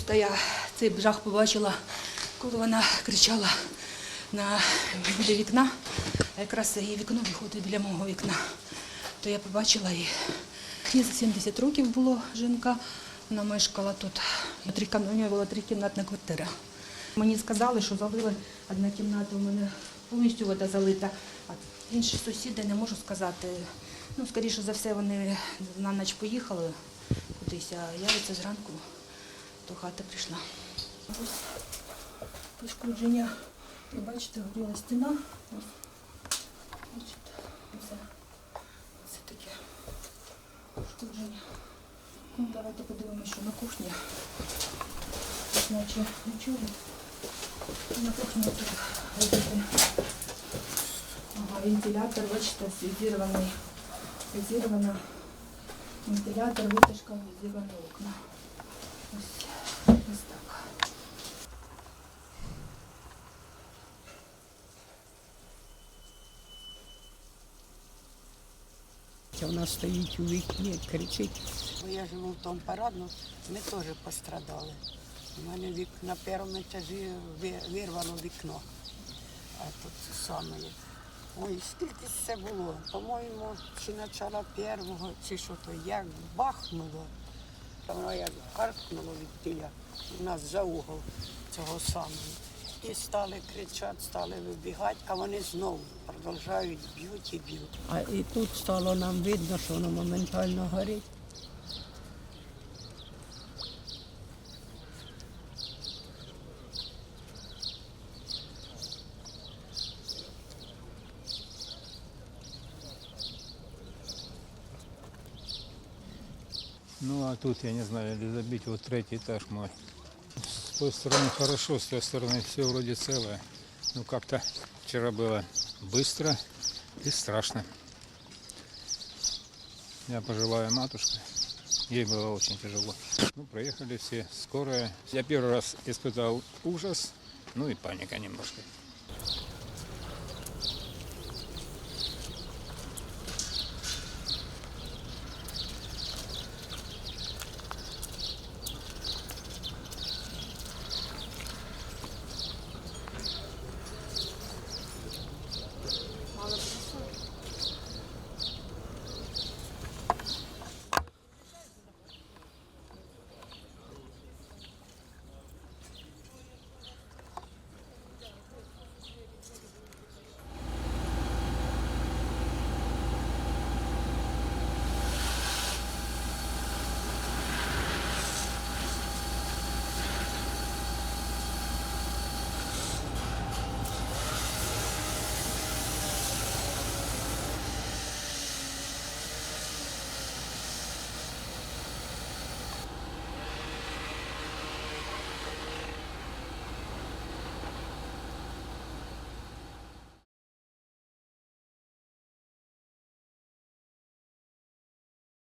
Та я цей жах побачила, коли вона кричала на біля вікна, а якраз її вікно виходить біля мого вікна. То я побачила її. Їй за 70 років було жінка, вона мешкала тут. У неї була трикімнатна квартира. Мені сказали, що залили одна кімната у мене повністю вода залита, а інші сусіди не можу сказати. Ну, скоріше за все, вони на ніч поїхали кудись, а я оце зранку до хати прийшла. Ось пошкодження. Бачите, горіла стіна. Бачите, оце, оце таке пошкодження. Ну, давайте подивимося, що на кухні. Наче нічого. На кухні тут видите. Ага, вентилятор, бачите, зізірваний. Зізірвана вентилятор, витяжка, зізірвані окна. Ось, ось так. Вона стоїть у вікні, кричить. Я живу в тому парадну, ми теж пострадали. У мене вік, на першому етажі вирвано вікно. А тут саме. Ой, скільки це було? По-моєму, чи начало першого, чи що то, як бахнуло. Воно як харкнуло від тіля у нас за угол цього самого. І стали кричати, стали вибігати, а вони знову продовжують б'ють і б'ють. А і тут стало нам видно, що воно моментально горить. Ну а тут, я не знаю, или забить вот третий этаж мой. С той стороны хорошо, с той стороны все вроде целое. Ну как-то вчера было быстро и страшно. Я пожелаю матушке. Ей было очень тяжело. Ну, проехали все, скорая. Я первый раз испытал ужас, ну и паника немножко.